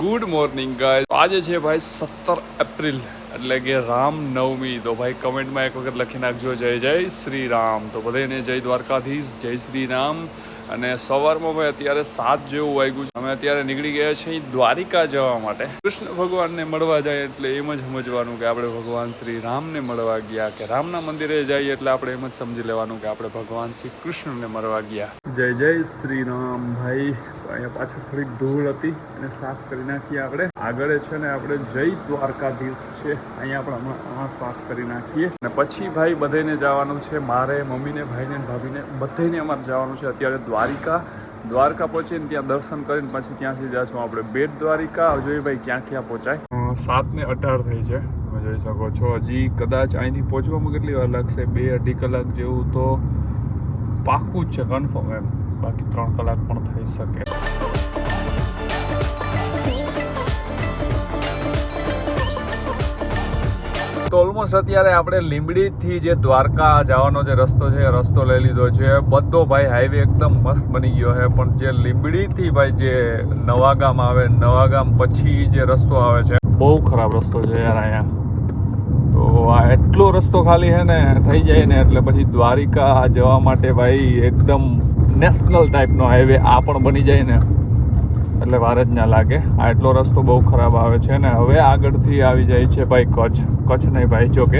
Good morning ગાય આજે છે ભાઈ સત્તર એપ્રિલ, એટલે કે રામ નવમી તો ભાઈ કમેન્ટમાં એક વખત લખી નાખજો. જય જય શ્રી રામ. તો બધાને જય દ્વારકાધીશ, જય શ્રી રામ. અને સવારમાં ભાઈ અત્યારે સાત જેવું વાગ્યું છે. અમે અત્યારે નીકળી ગયા છીએ દ્વારિકા જવા માટે. કૃષ્ણ ભગવાનને મળવા જાય એટલે એમ જ સમજવાનું કે આપણે ભગવાન શ્રી રામને મળવા ગયા કે રામના મંદિરે જઈએ એટલે આપણે એમ જ સમજી લેવાનું કે આપણે ભગવાન શ્રી કૃષ્ણને મળવા ગયા. જય જય શ્રી રામ ભાઈ. અહીંયા પાછળ થોડીક ધૂળ હતી અને સાફ કરી નાખીએ આપણે. આગળ છે ને આપણે જય દ્વારકાધીશ છે. અહીંયા આપણે હમણાં આ સાફ કરી નાખીએ. અને પછી ભાઈ બધાને જવાનું છે. મારે, મમ્મીને, ભાઈને ભાભીને બધાને અમારે જવાનું છે. અત્યારે દ્વારિકા દ્વારકા. પહોંચીને ત્યાં દર્શન કરીને પછી ત્યાંથી જઈશું આપણે. બેટ દ્વારિકા હવે જોઈએ ભાઈ ક્યાં ક્યાં પહોંચાય સાત ને અઢાર થઈ છે. તમે જોઈ શકો છો. હજી કદાચ અહીંથી પહોંચવામાં કેટલી વાર લાગશે? બે અઢી કલાક જેવું તો પાક્કું જ છે કન્ફર્મ એમ. બાકી ત્રણ કલાક પણ થઈ શકે. તો ઓલમોસ્ટ અત્યારે આપણે લીંબડીથી જે દ્વારકા જવાનો જે રસ્તો છે, એ રસ્તો લઈ લીધો છે. બધો ભાઈ હાઈવે એકદમ મસ્ત બની ગયો છે. પણ જે લીંબડીથી ભાઈ જે નવાગામ આવે, નવાગામ પછી જે રસ્તો આવે છે, બહુ ખરાબ રસ્તો છે યાર અહીંયા. તો આ એટલો રસ્તો ખાલી છે ને, થઈ જાય ને એટલે પછી દ્વારિકા જવા માટે ભાઈ એકદમ નેશનલ ટાઈપનો હાઈવે આ પણ બની જાય ને. એટલે વાર જ ના લાગે. આ એટલો રસ્તો બહુ ખરાબ આવે છે ને હવે આગળથી આવી જાય છે ભાઈ કચ્છ. કચ્છ નહીં ભાઈ જોકે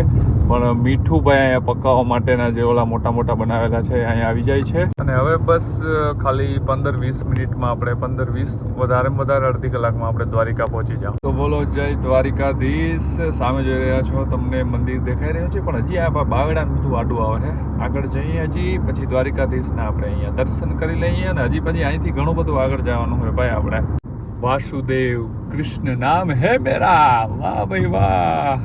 પણ મીઠું ભાઈ અહીંયા પકાવવા માટેના જે ઓલા મોટા મોટા બનાવેલા છે અહીંયા આવી જાય છે. અને હવે બસ ખાલી પંદર વીસ મિનિટમાં આપણે પંદર વીસ, વધારેમાં વધારે અડધી કલાકમાં આપણે દ્વારિકા પહોંચી જાવ તો બોલો, જય દ્વારિકાધીશ. સામે જોઈ રહ્યા છો તમને મંદિર દેખાઈ રહ્યું છે, પણ હજી આ બાવડા બધું આડું આવે છે. આગળ જઈએ હજી, પછી દ્વારિકાધીશના આપણે અહીંયા દર્શન કરી લઈએ અને હજી પછી અહીંથી ઘણું બધું આગળ જવાનું હોય ભાઈ આપણે. વાસુદેવ, કૃષ્ણ નામ હે મેરા. વાહ ભાઈ વાહ.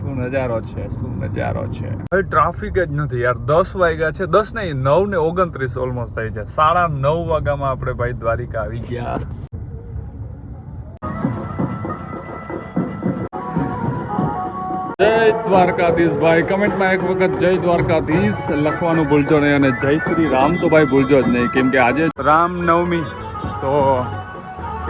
શું નજારો છે, શું નજારો છે. હવે ટ્રાફિક જ નથી યાર. દસ વાગ્યા છે, દસ નહીં, નવ ને ઓગણત્રીસ ઓલમોસ્ટ થઈ છે. સાડા નવ વાગ્યામાં આપણે ભાઈ દ્વારિકા આવી ગયા. જય દ્વારકાધીશ ભાઈ. કમેન્ટમાં એક વખત જય દ્વારકાધીશ લખવાનું ભૂલજો નહીં અને જય શ્રી રામ તો ભાઈ ભૂલજો જ નહીં. કેમ કે આજે રામ નવમી, તો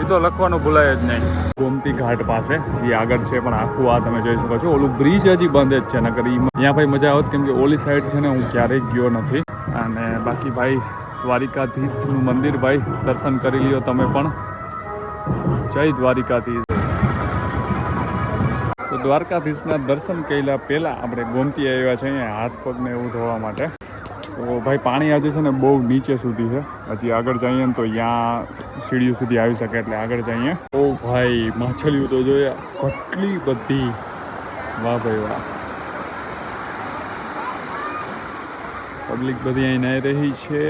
એ તો લખવાનું ભૂલાય જ નહીં. ગોમતી ઘાટ પાસે, જે આગળ છે, પણ આખું આ તમે જોઈ શકો છો. ઓલું બ્રિજ હજી બંધ જ છે નગર ત્યાં ભાઈ મજા આવત, કેમ કે ઓલી સાઈડ છે ને, હું ક્યારેય ગયો નથી. અને બાકી ભાઈ દ્વારિકાધીશનું મંદિર ભાઈ, દર્શન કરી લ્યો તમે પણ. જય દ્વારિકાધીશ. તો દ્વારકાધીશના દર્શન કર્યા પહેલાં આપણે ગોમતી આવ્યા છે અહીંયા હાથ પગને એવું ધોવા માટે. તો ભાઈ, પાણી આજે છે ને બહુ નીચે સુધી છે. હજી આગળ જઈએ ને તો ત્યાં સીડીઓ સુધી આવી શકે એટલે આગળ જઈએ. ઓ ભાઈ, માછલીઓ તો જોઈએ કેટલી બધી. વાહ ભાઈ, વાહ. પબ્લિક બધી અહીં નહીં રહી છે.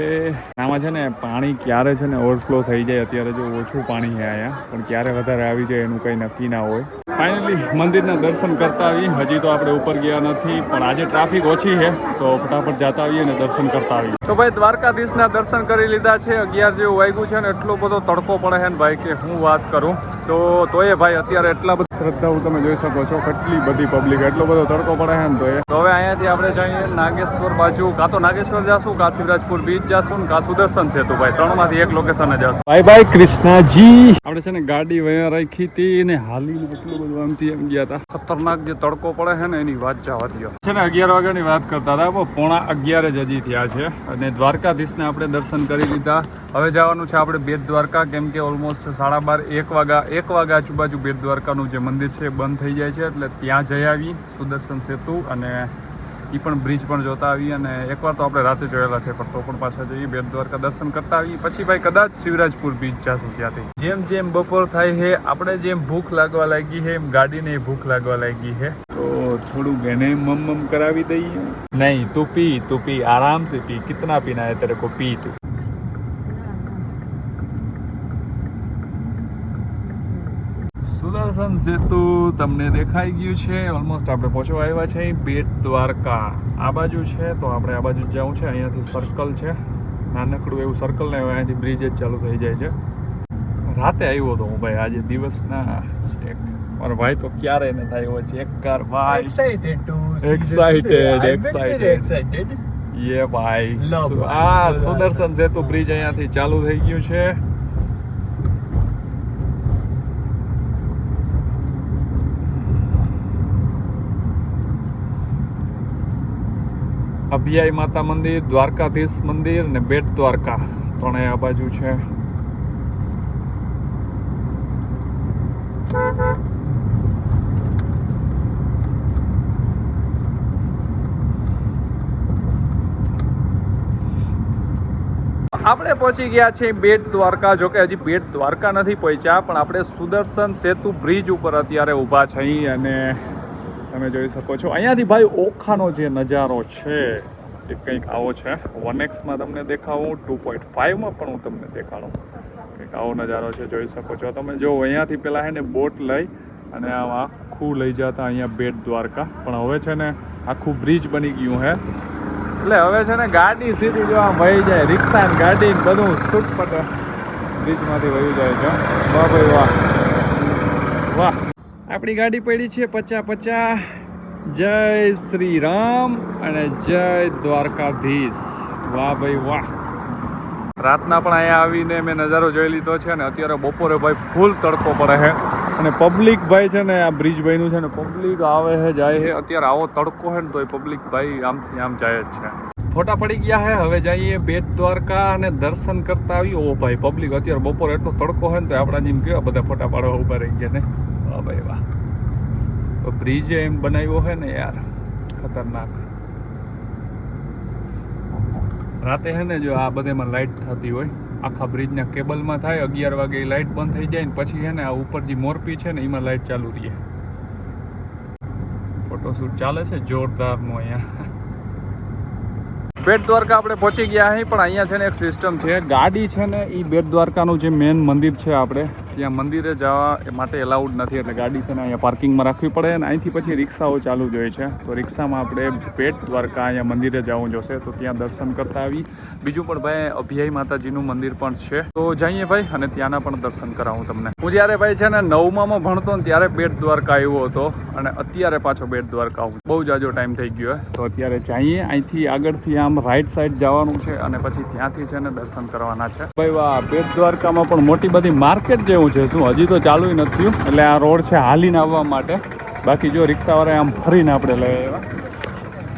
આમાં છે ને પાણી ક્યારે છે ને ઓવરફ્લો થઈ જાય અત્યારે જો ઓછું પાણી છે અહીંયા. પણ ક્યારે વધારે આવી જાય એનું કંઈ નક્કી ના હોય. ફાઇનલી મંદિરના દર્શન કરતા આવીએ. હજી તો આપણે ઉપર ગયા નથી, પણ આજે ટ્રાફિક ઓછી છે. તો ફટાફટ જતા આવીએ અને દર્શન કરતા આવીએ. તો ભાઈ, દ્વારકાધીશના દર્શન કરી લીધા છે. અગિયાર જેવું વાગ્યું છે ને એટલો બધો તડકો પડે છે ને ભાઈ કે હું વાત કરું? તો તોય ભાઈ, અત્યારે એટલા બધા શ્રદ્ધાઓ તમે જોઈ શકો છો, કેટલી બધી પબ્લિક, એટલો બધો તડકો પડે છે ને તો એ તો હવે અહીંયાથી આપણે જઈએ નાગેશ્વર બાજુ, કાં તો નાગેશ્વર જાશું કાં શિવરાજપુર બીચ જાશું ને કાં સુદર્શન સેતુ ભાઈ ત્રણમાંથી એક લોકેશન જાશું. Bye bye Krishnaji. આપણે છે ને ગાડી વયા રાખી હતી ને હાલી એટલું બધું આમથી એમ ગયા હતા. ખતરનાક જે તડકો પડે છે ને એની વાત જવા દો છે ને અગિયાર વાગ્યાની વાત કરતા હતા પોણા અગિયારે જ હજી થયા છે અને દ્વારકાધીશને આપણે દર્શન કરી લીધા. હવે જવાનું છે આપણે બેટ દ્વારકા કેમ કે ઓલમોસ્ટ સાડા બાર એક વાગ્યા એક વાગ્યા આજુબાજુ બેટ દ્વારકાનું જે મંદિર છે બંધ થઈ જાય છે એટલે ત્યાં જઈ આવી સુદર્શન સેતુ અને એ પણ બ્રિજ પણ જોતા આવી અને એકવાર તો આપણે રાતે જોયેલા છે, પણ તો પણ પાછા જઈએ, બેટ દ્વારકા દર્શન કરતા આવીએ. પછી ભાઈ કદાચ શિવરાજપુર બીચ જાશું ત્યાંથી. જેમ જેમ બપોર થાય છે, આપણે જેમ ભૂખ લાગવા લાગી છે, એમ ગાડીને ભૂખ લાગવા લાગી છે. તો થોડુંક એને મમ મમ કરાવી દઈએ. નહીં, તું પી તું પી, આરામથી પી. કિતના પીના હે તેરે પી તું. સુદર્શન સેતુ તમને દેખાઈ ગયું છે. ઓલમોસ્ટ આપણે પહોંચવા આવ્યા છે બેટ દ્વારકા. આ બાજુ છે તો આપણે આ બાજુ જવું છે. અહીંયાથી સર્કલ છે. નાનકડું એવું સર્કલ ને અહીંયાથી બ્રિજ જ ચાલુ થઈ જાય છે. રાતે આવ્યો હતો હું ભાઈ આજે દિવસના એક મારો ભાઈ તો ક્યારે ને થાય ચેક કર ભાઈ excited to excited excited excited. યે ભાઈ આ સુદર્શન સેતુ બ્રિજ અહીંયાથી ચાલુ થઈ ગયું છે. અભિયાઈ માતા મંદિર, દ્વારકાધીશ મંદિર ને બેટ દ્વારકા ત્રણેય આ બાજુ છે. આપણે પહોંચી ગયા છીએ બેટ દ્વારકા. જો કે હજી બેટ દ્વારકા નથી પહોંચ્યા, પણ આપણે સુદર્શન સેતુ બ્રિજ ઉપર અત્યારે ઊભા છીએ અને તમે જોઈ શકો છો. અહીંયાથી ભાઈ ઓખાનો જે નજારો છે એ કંઈક આવો છે. વન એક્સમાં તમને દેખાવું ટુ પોઈન્ટ ફાઇવમાં પણ હું તમને દેખાડું. કંઈક આવો નજારો છે, જોઈ શકો છો. તમે જો અહીંયાથી પહેલાં હે ને બોટ લઈ અને આમ આખું લઈ જતા અહીંયા બેટ દ્વારકા. પણ હવે છે ને આખું બ્રિજ બની ગયું હે. એટલે હવે છે ને ગાડી સીધી જો આમ વહી જાય. રિક્ષા ને ગાડી ને બધું છૂટપટ બ્રિજમાંથી વહી જાય છે. વાહ ભાઈ વાહ. વાહ. આપણી ગાડી પડી છે પચા પચા જય શ્રી રામ અને જય દ્વારકાધીશ. વાહ ભાઈ વાહ. રાતના પણ અહીંયા આવીને મેં નજારો જોઈ લીધો છે અને અત્યારે બપોરે ભાઈ ફૂલ તડકો પડે છે. અને પબ્લિક ભાઈ છે ને, આ બ્રિજ ભાઈનું છે ને, પબ્લિક આવે છે, જાય છે. અત્યારે આવો તડકો છે ને તો એ પબ્લિક ભાઈ આમથી આમ જાય જ છે. ફોટા પડી ગયા છે, હવે જઈએ બેટ દ્વારકા અને દર્શન કરતા આવી ઓ ભાઈ, પબ્લિક અત્યારે બપોરે એટલો તડકો છે ને, તો આપણા જેમ કેવા બધા ફોટા પાડવા ઊભા રહી ગયા ને. વાહ ભાઈ વાહ. બ્રિજે એમ બનાવ્યો છે ને યાર, ખતરનાક. રાતે છે ને જો આ બધેમાં લાઇટ થતી હોય, આખા બ્રિજના કેબલમાં થાય, અગિયાર વાગે લાઇટ બંધ થઈ જાય ને પછી છે ને આ ઉપર જે મોરપી છે ને એમાં લાઇટ ચાલુ રહે. ફોટોશૂટ ચાલે છે જોરદારનું અહીંયા. બેટ દ્વારકા આપણે પહોંચી ગયા અહીં, પણ અહીંયા છે ને એક સિસ્ટમ છે. ગાડી છે ને એ બેટ દ્વારકાનું જે મેન મંદિર છે આપણે. ત્યાં મંદિરે જવા માટે એલાઉડ નથી એટલે ગાડી છે ને અહીંયા પાર્કિંગમાં રાખવી પડે અને અહીંથી પછી રિક્ષાઓ ચાલુ જ હોય છે. તો રિક્ષામાં આપણે બેટ દ્વારકા અહીંયા મંદિરે જવું જોશે. તો ત્યાં દર્શન કરતા આવી. બીજું પણ ભાઈ, અભિયાય માતાજીનું મંદિર પણ છે. તો જઈએ ભાઈ અને ત્યાંના પણ દર્શન કરાવું તમને. હું જ્યારે ભાઈ છે ને નવમામાં ભણતો ને ત્યારે બેટ દ્વારકા આવ્યો હતો. અને અત્યારે પાછો બેટ દ્વારકા આવું બહુ જાજો ટાઈમ થઈ ગયો તો અત્યારે જઈએ અહીંથી આગળથી આમ રાઈટ સાઈડ જવાનું છે અને પછી ત્યાંથી છે ને દર્શન કરવાના છે. ભાઈ વાહ, બેટ દ્વારકામાં પણ મોટી બધી માર્કેટ જેવું છે. શું, હજી તો ચાલુ નથી એટલે આ રોડ છે હાલીને આવવા માટે. બાકી જો રિક્ષાવાળા આમ ફરીને આપણે લઈ આવ્યા.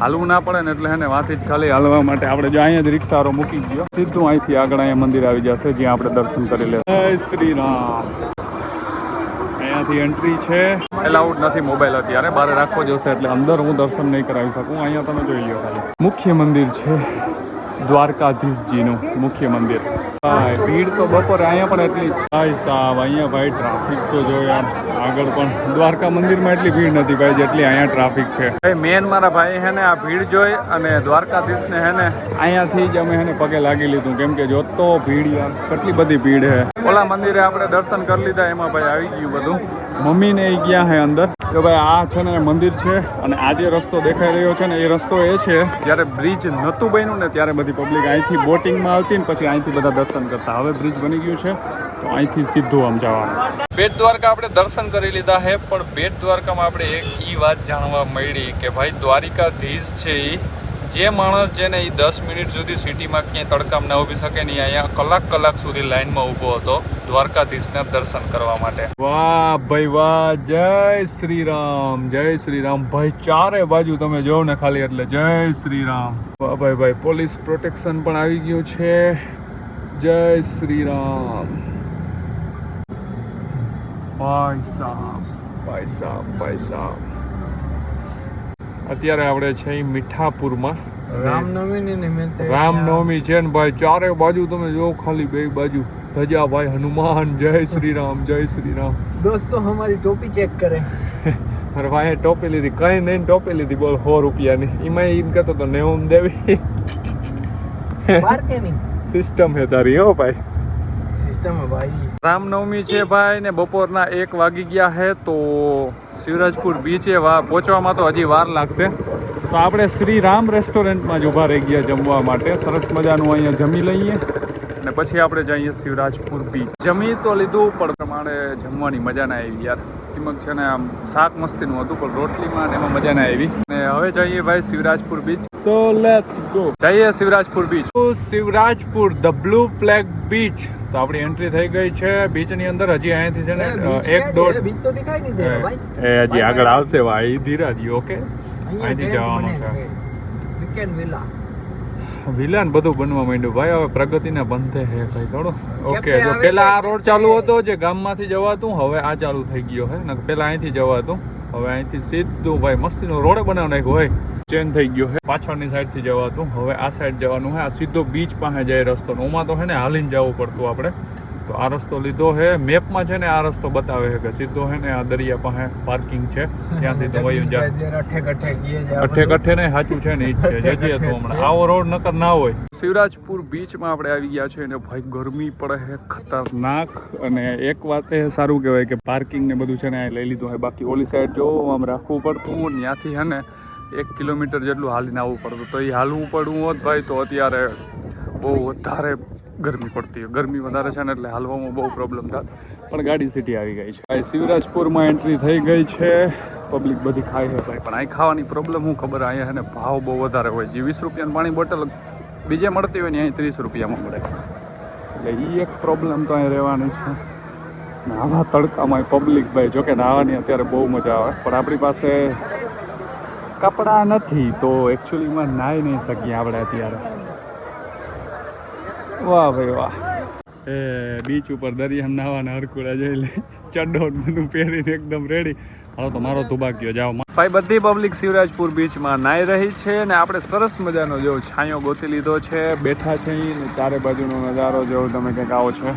હાલવું ના પડે ને એટલે એને વાથી જ ખાલી હાલવા માટે આપણે જો અહીંયા જ રિક્ષાવાળો મૂકી ગયો. સીધું અહીંથી આગળ અહીંયા મંદિર આવી જશે, જ્યાં આપણે દર્શન કરી લે શ્રી રામ. અહીંયાથી એન્ટ્રી છે. એલાઉડ નથી મોબાઈલ અત્યારે. બહાર રાખવો જોશે એટલે અંદર હું દર્શન નહીં કરાવી શકું. અહીંયા તમે જોઈ લો ખાલી. મુખ્ય મંદિર છે દ્વારકાધીશજીનું મુખ્ય મંદિર. હા ભીડ તો બપોરે અહીંયા પણ એટલી હાય સાહેબ, અહીંયા ભાઈ ટ્રાફિક તો જો યાર, આગળ પણ. દ્વારકા મંદિરમાં એટલી ભીડ નથી ભાઈ, જેટલી અહીંયા ટ્રાફિક છે. ભાઈ મેન મારા ભાઈ હે ને આ ભીડ જોઈ અને દ્વારકાધીશને હે ને, અહીંયાથી જ અમે હે ને પગે લાગી લીધું. કેમ કે જોતો ભીડ યાર, કેટલી બધી ભીડ છે ઓલા મંદિરે આપણે દર્શન કરી લીધા, એમાં ભાઈ આવી ગયું બધું. મમ્મીને એ ગયા હે અંદર. કે ભાઈ આ છે ને મંદિર છે અને આ જે રસ્તો દેખાઈ રહ્યો છે ને, એ રસ્તો એ છે. જ્યારે બ્રિજ નહોતું બન્યું ને, ત્યારે બધી પબ્લિક અહીંથી બોટિંગમાં આવતી ને, પછી અહીંથી બધા દર્શન કરતા. હવે બ્રિજ બની ગયું છે, તો અહીંથી સીધું આમ જવાનું. બેટ દ્વારકા આપણે દર્શન કરી લીધા છે પણ બેટ દ્વારકામાં આપણે એક ઈ વાત જાણવા મળી કે ભાઈ દ્વારિકાધીશ છે એ જે માણસ છે ને એ દસ મિનિટ સુધી સિટીમાં ક્યાંય તડકામ ના ઊભી શકે નહીં અહીંયા કલાક કલાક સુધી લાઈનમાં ઊભો હતો દ્વારકાધીશના દર્શન કરવા માટે. વાહ ભાઈ વાહ, જય શ્રી રામ જય શ્રી રામ ભાઈ, ચારે બાજુ તમે જોવો ને ખાલી એટલે જય શ્રી રામ વાહ ભાઈ ભાઈ, પોલીસ પ્રોટેક્શન પણ આવી ગયું છે. જય શ્રી રામ ભાઈ સાહેબ ભાઈ સાહેબ ભાઈ સાહેબ અત્યારે આપણે છે અહીં મીઠાપુરમાં. રામનવમીની નિમિત્તે રામનવમી છે ને ભાઈ ચારે બાજુ તમે જો ખાલી બે બાજુ. ધજા ભાઈ હનુમાન જય શ્રી રામ જય શ્રી રામ દોસ્તો અમારી ટોપી ચેક કરે. અરે ભાઈ ટોપી લીધી. કઈ નહીં ટોપી લીધી બોલ સો રૂપિયાની. એમાં એમ કહેતો તો નેવું દેવી. સિસ્ટમ હે તારી હો ભાઈ. સિસ્ટમ ભાઈ. રામનવમી છે ભાઈ ને બપોરના એક વાગી ગયા હે તો શિવરાજપુર બીચે પહોંચવામાં તો હજી વાર લાગશે. તો આપણે શ્રી રામ રેસ્ટોરન્ટમાં જ ઊભા રહી ગયા જમવા માટે. સરસ મજાનું અહીંયા જમી લઈએ. અને પછી આપણે જઈએ શિવરાજપુર બીચ જમી તો લીધું, પણ પ્રમાણે જમવાની મજા ના આવી યાર. કિંમત છે ને આમ શાક મસ્તીનું હતું પણ રોટલીમાં એમાં મજા ના આવી. અને હવે જઈએ ભાઈ શિવરાજપુર બીચ તો લેટ્સ ગો જઈએ શિવરાજપુર બીચ તો Shivrajpur the blue flag beach તો આપણી એન્ટ્રી થઈ ગઈ છે. બીચની અંદર હજી અહીંથી છે ને એક દોઢ બીચ તો દેખાય નહીં ભાઈ. એ હજી આગળ આવશે ભાઈ ધીરાજી ઓકે અહીંથી જવાનું છે. વિકેન્ડ વિલા વિલન બધું બનવા માંડ્યું. ભાઈ હવે પ્રગતિને બંધે હે ભાઈ થોડું. ઓકે તો પેલા આ રોડ ચાલુ હતો જે ગામમાંથી જવાતું હવે આ ચાલુ થઈ ગયો હે. ને પેલા અહીંથી જવાતું. હવે અહીંથી સીધું ભાઈ મસ્તીનો રોડ બનાવ નાખ્યો હોય. ચેન્જ થઈ ગયો હે. પાછળની સાઈડથી જવાતું. હવે આ સાઈડ જવાનું હે. આ સીધો બીચ પાસે જાય રસ્તો. ઓમાં તો હે ને હાલીને જવું પડતું આપણે. તો આ રસ્તો લીધો હે. મેપમાં છે ને આ રસ્તો બતાવે છે કે સીધો હે ને આ દરિયા પાસે પાર્કિંગ છે. ત્યાંથી તો વયું જાય અઠે કઠે અઠે કઠે ને સાચું છે ને જ છે. જજે તો હમણાં. આવો રોડ નકર ના હોય. શિવરાજપુર બીચમાં આપણે આવી ગયા છે અને ભાઈ ગરમી પડે છે ખતરનાક. અને એક વાત એ સારું કહેવાય કે પાર્કિંગ ને બધું છે ને લઈ લીધું હોય બાકી ઓલી સાઈડ જો આમ રાખવું પડતું. ત્યાંથી છે ને એક કિલોમીટર જેટલું હાલીને આવવું પડતું. તો એ હાલવું પડવું હોત ભાઈ તો અત્યારે બહુ વધારે ગરમી પડતી હોય. ગરમી વધારે છે ને એટલે હાલવામાં બહુ પ્રોબ્લેમ થાય પણ ગાડી સિટી આવી ગઈ છે. ભાઈ શિવરાજપુરમાં એન્ટ્રી થઈ ગઈ છે. પબ્લિક બધી ખાય છે ભાઈ. પણ અહીં ખાવાની પ્રોબ્લેમ હું ખબર? અહીંયા છે ને ભાવ બહુ વધારે હોય. જે વીસ રૂપિયાની પાણી બોટલ બીજે મળતી હોય ને અહીં ત્રીસ રૂપિયામાં મળે. એટલે એ એક પ્રોબ્લેમ તો અહીં રહેવાની છે. આવા તડકામાં પબ્લિક ભાઈ, જોકે નાહવાની અત્યારે બહુ મજા આવે. પણ આપણી પાસે કપડાં નથી, તો એકચ્યુઅલીમાં નાહી નહીં શકીએ આપણે અત્યારે. વાહ ભાઈ વાહ. એ બીચ ઉપર દરિયા નાવાના હરકુડા જોઈ લે. ચડ્ડો બધું પહેરીને એકદમ રેડી હાલો તો મારો તુબાક્યો જાઓ. ભાઈ બધી પબ્લિક શિવરાજપુર બીચમાં નાઈ રહી છે ને આપણે સરસ મજાનો જેવો છાંયો ગોતી લીધો છે. બેઠા છે અહીં ને ચારે બાજુનો નજારો જેવો તમે કંઈક આવો છો.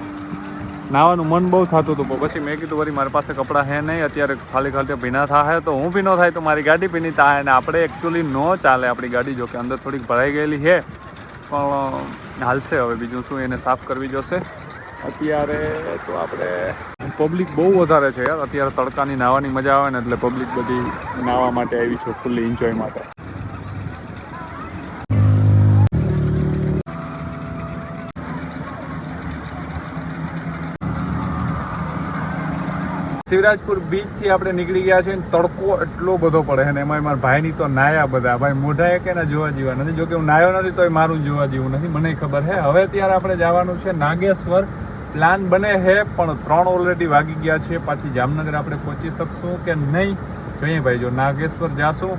નાવાનું મન બહુ થતું હતું પછી મેં કીધું વળી મારી પાસે કપડાં હે નહીં અત્યારે ખાલી ખાલી ભીના થાય તો હું ભીનો થાય તો મારી ગાડી ભીની થાય અને આપણે એકચ્યુઅલી ન ચાલે આપણી ગાડી જો કે અંદર થોડીક ભરાઈ ગયેલી છે. પણ હાલશે હવે બીજું શું એને સાફ કરવી જોશે. અત્યારે તો આપણે પબ્લિક બહુ વધારે છે યાર. અત્યારે તડકાની નાહવાની મજા આવે ને એટલે પબ્લિક બધી નાહવા માટે આવી છે ફૂલ્લી એન્જોય માટે. શિવરાજપુર બીચથી આપણે નીકળી ગયા છે તડકો એટલો બધો પડે છે ને એમાં મારા ભાઈની તો નાયા બધા. ભાઈ મોઢા કે ના જોવા જેવા નથી. જોકે હું નાયો નથી તોય મારું જોવા જેવું નથી. મને ખબર છે. હવે ત્યારે આપણે જવાનું છે નાગેશ્વર. પ્લાન બને છે પણ ત્રણ ઓલરેડી વાગી ગયા છે. પાછી જામનગર આપણે પહોંચી શકશું કે નહીં? જોઈએ ભાઈ જો નાગેશ્વર જાશું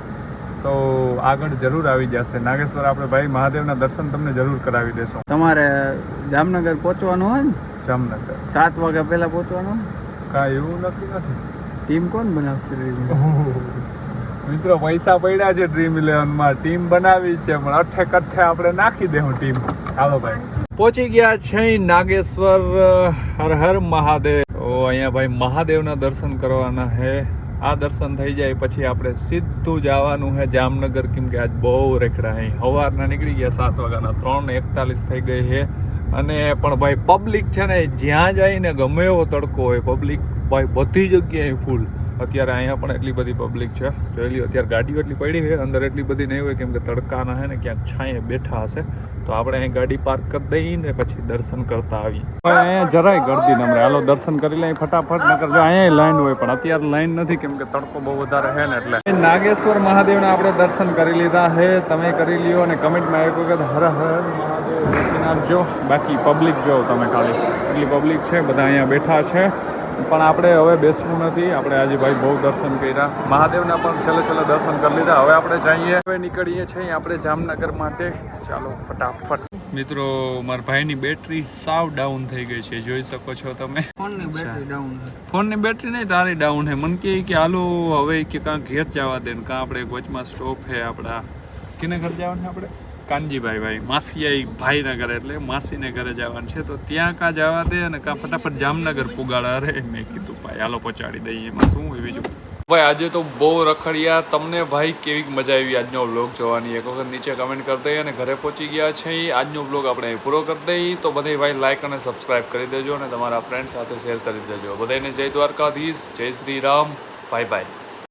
તો આગળ જરૂર આવી જશે. નાગેશ્વર આપણે ભાઈ મહાદેવના દર્શન તમને જરૂર કરાવી દેશું. તમારે જામનગર પહોંચવાનું હોય ને? જામનગર. સાત વાગ્યા પહેલા પહોંચવાનું? કાંઈ એવું નક્કી નથી. ટીમ કોણ બનાવશે મિત્રો પૈસા પડ્યા છે ડ્રીમ ઇલેવનમાં ટીમ બનાવી છે પણ અઠે કઠે આપણે નાખી દેવું ટીમ. હાલો ભાઈ. પહોંચી ગયા છે નાગેશ્વર હર હર મહાદેવ. ઓ અહીંયા ભાઈ મહાદેવના દર્શન કરવાના હે. આ દર્શન થઈ જાય પછી આપણે સીધું જવાનું હે જામનગર. કેમ કે આજ બહુ રેકડા અહીં સવારના નીકળી ગયા સાત વાગ્યાના. ત્રણ એકતાલીસ થઈ ગઈ છે અને પણ ભાઈ પબ્લિક છે ને જ્યાં જઈને ગમે એવો તડકો હોય પબ્લિક ભાઈ બધી જગ્યાએ ફૂલ અત્યારે અહીંયા પણ એટલી બધી પબ્લિક છે. જોઈ લ્યો અત્યારે ગાડીઓ એટલી પડી છે અંદર એટલી બધી નહીં હોય કેમ કે તડકાના છે ને ક્યાંક છાંયે બેઠા હશે. તો આપણે અહીં ગાડી પાર્ક કરી દઈએ ને પછી દર્શન કરતા આવીએ. અહીંયા જરાય ગરદી નમરે હાલો દર્શન કરી લઈએ ફટાફટ નકર જો અહીંયા લાઈન હોય પણ અત્યારે લાઈન નથી કેમ કે તડકો બહુ વધારે છે ને એટલે. નાગેશ્વર મહાદેવના આપણે દર્શન કરી લીધા છે. તમે કરી લ્યો અને કમેન્ટમાં એક વખત હર હર મહાદેવ નાખજો બાકી પબ્લિક જો તમે ખાલી. એટલી પબ્લિક છે બધા અહીંયા બેઠા છે. પણ આપણે હવે બેસવું નથી. આપણે આજે ભાઈ બહુ દર્શન કર્યા. મહાદેવના પણ છેલ્લે છેલ્લે દર્શન કરી લીધા. હવે આપણે જઈએ. હવે નીકળીએ છીએ આપણે જામનગર માટે. ચાલો ફટાફટ. મિત્રો મારા ભાઈની બેટરી સાવ ડાઉન થઈ ગઈ છે. જોઈ શકો છો તમે. ફોનની બેટરી ડાઉન ફોનની બેટરી નહીં તારી ડાઉન છે. મને કહે કે હાલો હવે કે કાં ઘેર જવા દે ને કાં આપણે વચમાં સ્ટોપ છે આપણા. કેને ઘર જવાનું આપણે? કાનજીભાઈ, ભાઈ. માસી ભાઈના ઘરે એટલે માસીને ઘરે જવાનું છે. તો ત્યાં કાં જવા દે અને કાં ફટાફટ જામનગર પુગાડા રે મેં કીધું, ભાઈ, હાલો પહોંચાડી દઈએ એમાં. શું હોય બીજું? ભાઈ, આજે તો બહુ રખડ્યા. તમને ભાઈ કેવી મજા આવી આજનો વ્લોગ જોવાની? એક વખત નીચે કમેન્ટ કરી દઈએ અને ઘરે પહોંચી ગયા છે. આજનો વ્લોગ આપણે પૂરો કરી દઈએ. તો બધે ભાઈ લાઇક અને સબસ્ક્રાઇબ કરી દેજો અને તમારા ફ્રેન્ડ સાથે શેર કરી દેજો. બધાને જય દ્વારકાધીશ. જય શ્રી રામ. Bye bye